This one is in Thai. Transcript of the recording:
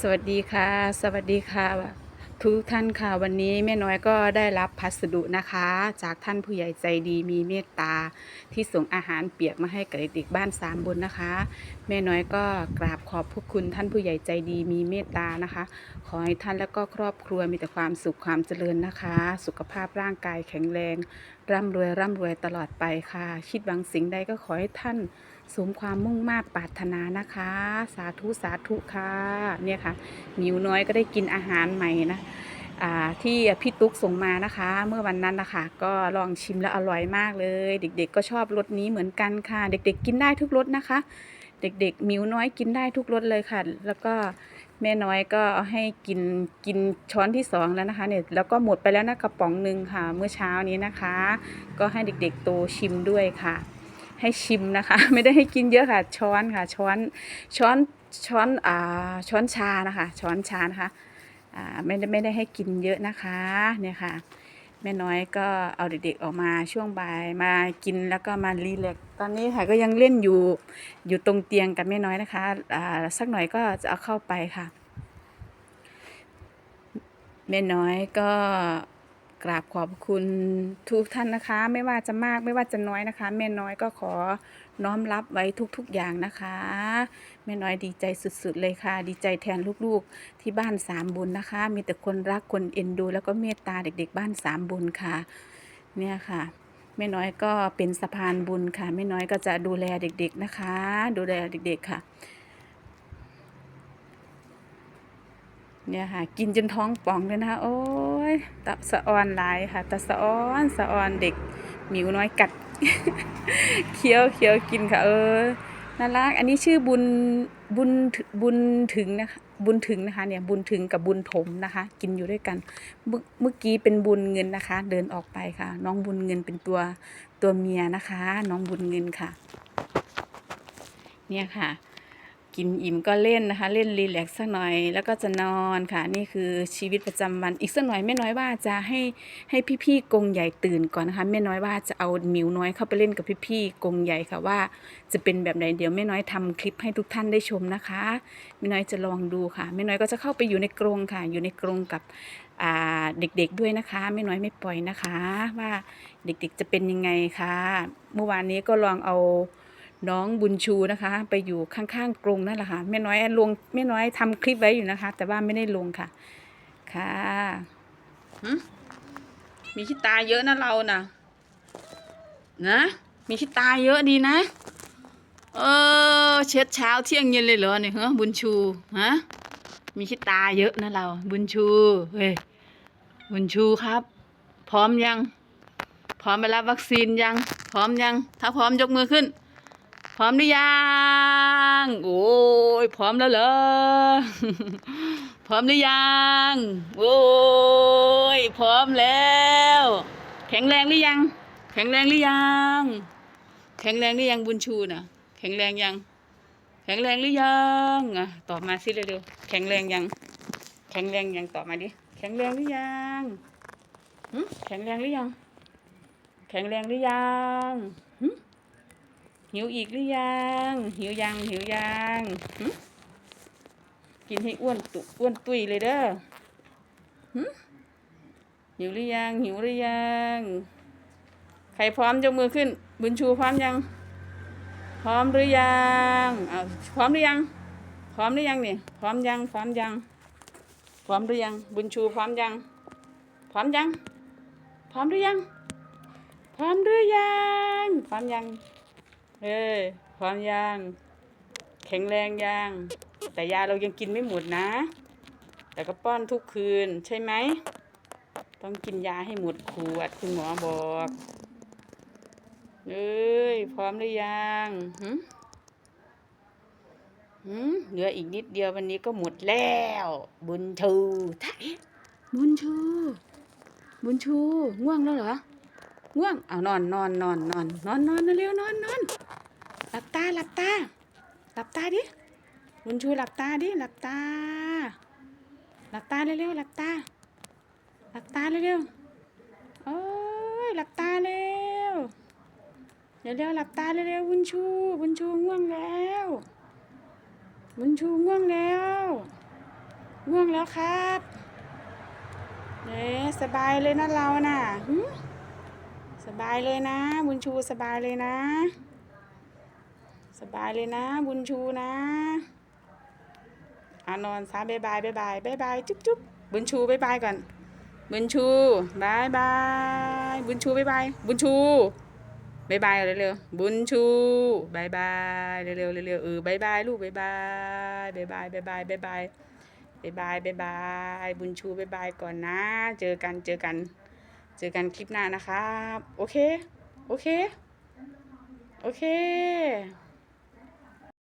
สวัสดีค่ะ สวัสดีค่ะ ทุกท่านค่ะ วันนี้แม่น้อยก็ได้รับพัสดุนะคะ จากท่านผู้ใหญ่ใจดีมีเมตตา ที่ส่งอาหารเปียกมาให้กับเด็กบ้านสามบุญนะคะ แม่น้อยก็กราบขอบพระคุณท่านผู้ใหญ่ใจดีมีเมตตานะคะ ขอให้ท่านและก็ครอบครัวมีแต่ความสุขความเจริญนะคะ สุขภาพร่างกายแข็งแรง ร่ำรวยร่ำรวยตลอดไปค่ะ คิดหวังสิ่งใดก็ขอให้ท่าน สมความมุ่งมา่ปรารถนานะคะ สาธุสาธุค่ะ เนี่ยค่ะหมิวน้อยก็ได้กินอาหารใหม่นะที่พี่ตุ๊กส่งมานะคะ เมื่อวันนั้นนะคะก็ลองชิมแล้วอร่อยมากเลย เด็ก ๆ ก็ชอบรสนี้เหมือนกันค่ะ เด็ก ๆ กินได้ทุกรสนะคะ เด็กๆมิวน้อยกินได้ทุกรสเลยค่ะ แล้วก็แม่น้อยก็เอาให้กินกินช้อนที่สองแล้วนะคะเนี่ยแล้วก็หมดไปแล้วนะกระป๋องหนึ่งค่ะ เมื่อเช้านี้นะคะ ก็ให้เด็กๆโตชิมด้วยค่ะ ให้ชิมนะคะ ไม่ได้ให้กินเยอะค่ะ ช้อนค่ะ ช้อนช้อนช้อนอ่าช้อนชานะคะ ช้อนชานะคะอ่าไม่ได้ไม่ได้ให้กินเยอะนะคะเนี่ยค่ะแม่น้อยก็เอาเด็กๆออกมาช่วงบ่ายมากินแล้วก็มารีแลกตอนนี้ค่ะก็ยังเล่นอยู่อยู่ตรงเตียงกับแม่น้อยนะคะอ่าสักหน่อยก็จะเอาเข้าไปค่ะ แม่น้อยก็ กราบขอบคุณทุกท่านนะคะ ไม่ว่าจะมากไม่ว่าจะน้อยนะคะ แม่น้อยก็ขอน้อมรับไว้ทุกๆอย่างนะคะ แม่น้อยดีใจสุดๆเลยค่ะ ดีใจแทนลูกๆที่บ้านสามบุญนะคะ มีแต่คนรักคนเอ็นดู แล้วก็เมตตาเด็ก ๆ บ้านสามบุญค่ะ เนี่ยค่ะแม่น้อยก็เป็นสะพานบุญค่ะแม่น้อยก็จะดูแลเด็ก ๆนะคะ ดูแลเด็ก ๆค่ะ เนี่ยค่ะ กินจนท้องป่องเลยนะคะโอ้ยตะสะออนหลายค่ะตะสะออนสะออนเด็กหมิวน้อยกัดเคี้ยวเคี้ยวกินค่ะ เออน่ารักอันนี้ชื่อบุญบุญบุญถึงนะคะบุญถึงนะคะเนี่ยบุญถึงกับบุญถมนะคะ กินอยู่ด้วยกันเมื่อกี้เป็นบุญเงินนะคะ เดินออกไปค่ะ น้องบุญเงินเป็นตัวตัวเมียนะคะ น้องบุญเงินค่ะ เนี่ยค่ะ กินอิ่มก็เล่นนะคะ เล่นรีแลกซ์สักหน่อย แล้วก็จะนอนค่ะ นี่คือชีวิตประจำวันอีกสักหน่อยแม่น้อยว่าจะให้ให้พี่ๆกรงใหญ่ตื่นก่อนนะคะแม่น้อยว่าจะเอาหมิวน้อยเข้าไปเล่นกับพี่ๆกรงใหญ่ค่ะว่า จะเป็นแบบไหนเดี๋ยวแม่น้อยทำคลิปให้ทุกท่านได้ชมนะคะแม่น้อยจะลองดูค่ะแม่น้อยก็จะเข้าไปอยู่ในกรงค่ะ อยู่ในกรงกับเด็กๆด้วยนะคะแม่น้อยไม่ปล่อยนะคะ ว่าเด็กๆจะเป็นยังไงค่ะเมื่อวานนี้ก็ลองเอา น้องบุญชูนะคะ ไปอยู่ข้างๆกรงนั่นแหละค่ะแม่น้อยลงแม่น้อยทำคลิปไว้อยู่นะคะ แต่ว่าไม่ได้ลงค่ะ ค่ะมีขี้ตาเยอะนะเรานะนะมีขี้ตาเยอะดีนะ เออ เช็ดเช้าเที่ยงเย็นเลยเหรอเนี่ยฮะบุญชูฮะมีขี้ตาเยอะนะเรา บุญชูเฮ้ยบุญชูครับ พร้อมยัง พร้อมไปรับวัคซีนยัง พร้อมยัง ถ้าพร้อมยกมือขึ้น พร้อมหรือยังโอ้ยพร้อมแล้วเหรอพร้อมหรือยังโอ้ยพร้อมแล้ว แข็งแรงหรือยัง แข็งแรงหรือยัง แข็งแรงหรือยังบุญชูน่ะแข็งแรงยัง แข็งแรงหรือยังอะตอบมาสิเร็วๆแข็งแรงยัง แข็งแรงยังตอบมาดิแข็งแรงหรือยังแข็งแรงหรือยัง แข็งแรงหรือยัง หิวอีกหรือยัง หิวยังหิวยังหึกินให้อ้วนตุอ้วนตุยเลยเด้อหึหิวหรือยังหิวหรือยังใครพร้อมยกมือขึ้น บุญชูพร้อมยัง พร้อมหรือยังเอาพร้อมหรือยัง พร้อมหรือยังนี่พร้อมยังพร้อมยังพร้อมหรือยัง บุญชูพร้อมยัง พร้อมยัง พร้อมหรือยัง พร้อมหรือยัง พร้อมยัง เออพร้อมยังแข็งแรงยังแต่ยาเรายังกินไม่หมดนะ แต่ก็ป้อนทุกคืนใช่ไหม ต้องกินยาให้หมดขวดคุณหมอบอกเอ้ยพร้อมหรือยังหึหึเหลืออีกนิดเดียววันนี้ก็หมดแล้ว บุญชูท่าเอ๊ะบุญชู บุญชูง่วงแล้วเหรอ ง่วงเอานอนนอนนอนนอนนอนนอนเร็วนอนนอนหลับตาหลับตาหลับตาดิบุญชูหลับตาดิหลับตา หลับตาเร็วๆหลับตา หลับตาเร็วๆโอ้ยหลับตาเร็วเร็วๆหลับตาเร็วๆบุญชูบุญชูง่วงแล้วบุญชูง่วงแล้วง่วงแล้วครับเอ๊ะสบายเลยนะเราน่ะ สบายเลยนะ บุญชูสบายเลยนะ สบายเลยนะ บุญชูนะอานอนซะบายบายบายบายบายบายจุ๊บจุ๊บบุญชูบายบายก่อน บุญชูบายบายบุญชูบายบายบุญชูบายบายเร็วๆบุญชูบายบายเร็วๆเร็วๆเออบายบายลูกบายบายบายบายบายบายบายบายบายบายบายบายบุญชูบายบายก่อนนะ เจอกันเจอกัน เจอกันคลิปหน้านะครับ โอเค โอเค โอเค